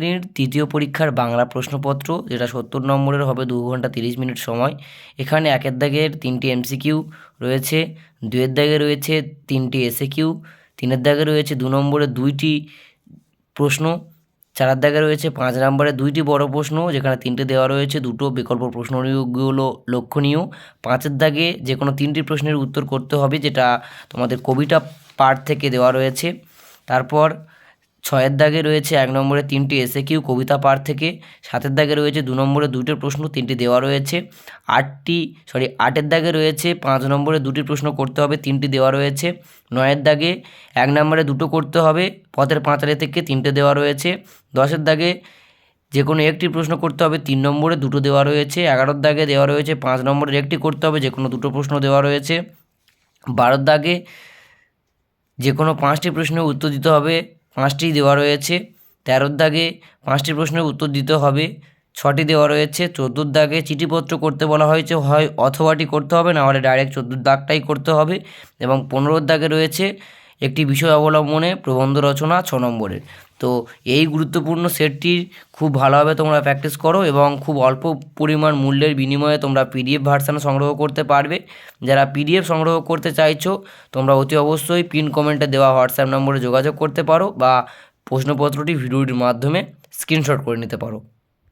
শ্রেণির তৃতীয় পরীক্ষার বাংলা প্রশ্নপত্র, যেটা সত্তর নম্বরের হবে দু ঘণ্টা তিরিশ মিনিট সময়। এখানে একের দাগের তিনটি এমসিকিউ রয়েছে, দুয়ের দাগে রয়েছে তিনটি এসএ কিউ তিনের দাগে রয়েছে দু নম্বরে দুইটি প্রশ্ন, চারের দাগে রয়েছে পাঁচ নম্বরে দুইটি বড় প্রশ্ন, যেখানে তিনটে দেওয়া রয়েছে, দুটো বিকল্প প্রশ্নগুলো লক্ষণীয়। পাঁচের দাগে যে কোনো তিনটি প্রশ্নের উত্তর করতে হবে, যেটা তোমাদের কবিতা পাঠ থেকে দেওয়া রয়েছে। তারপর ছয়ের দাগে রয়েছে এক নম্বরে তিনটি এসে কিউ কবিতা পাঠ থেকে, সাতের দাগে রয়েছে দু নম্বরে দুটো প্রশ্ন, তিনটি দেওয়া রয়েছে। আটটি, সরি, আটের দাগে রয়েছে পাঁচ নম্বরে দুটি প্রশ্ন করতে হবে, তিনটি দেওয়া রয়েছে। নয়ের দাগে এক নম্বরে দুটো করতে হবে, পথের পাঁচালি থেকে তিনটে দেওয়া রয়েছে। দশের দাগে যে কোনো একটি প্রশ্ন করতে হবে, তিন নম্বরে দুটো দেওয়া রয়েছে। এগারোর দাগে দেওয়া রয়েছে পাঁচ নম্বরের একটি করতে হবে যে কোনো দুটো প্রশ্ন দেওয়া রয়েছে। বারোর দাগে যে কোনো পাঁচটি প্রশ্নের উত্তর দিতে হবে পাঁচটি দেওয়া রয়েছে। তেরোর দাগে পাঁচটি প্রশ্নের উত্তর দিতে হবে। ছটি দেওয়া রয়েছে। চোদ্দোর দাগে চিঠিপত্র করতে বলা হয়েছে, হয় অথবাটি করতে হবে না হলে ডাইরেক্ট চোদ্দোর দাগটাই করতে হবে। এবং পনেরোর দাগে রয়েছে একটি বিষয় অবলম্বনে প্রবন্ধ রচনা ছ নম্বরের। তো এই গুরুত্বপূর্ণ সেটটি খুব ভালোভাবে তোমরা প্র্যাকটিস করো এবং খুব অল্প পরিমাণ মূল্যের বিনিময়ে তোমরা পিডিএফ ভার্সান সংগ্রহ করতে পারবে। যারা পিডিএফ সংগ্রহ করতে চাইছো, তোমরা অতি অবশ্যই পিন কমেন্টে দেওয়া হোয়াটসঅ্যাপ নম্বরে যোগাযোগ করতে পারো বা প্রশ্নপত্রটি ভিডিওটির মাধ্যমে স্ক্রিনশট করে নিতে পারো।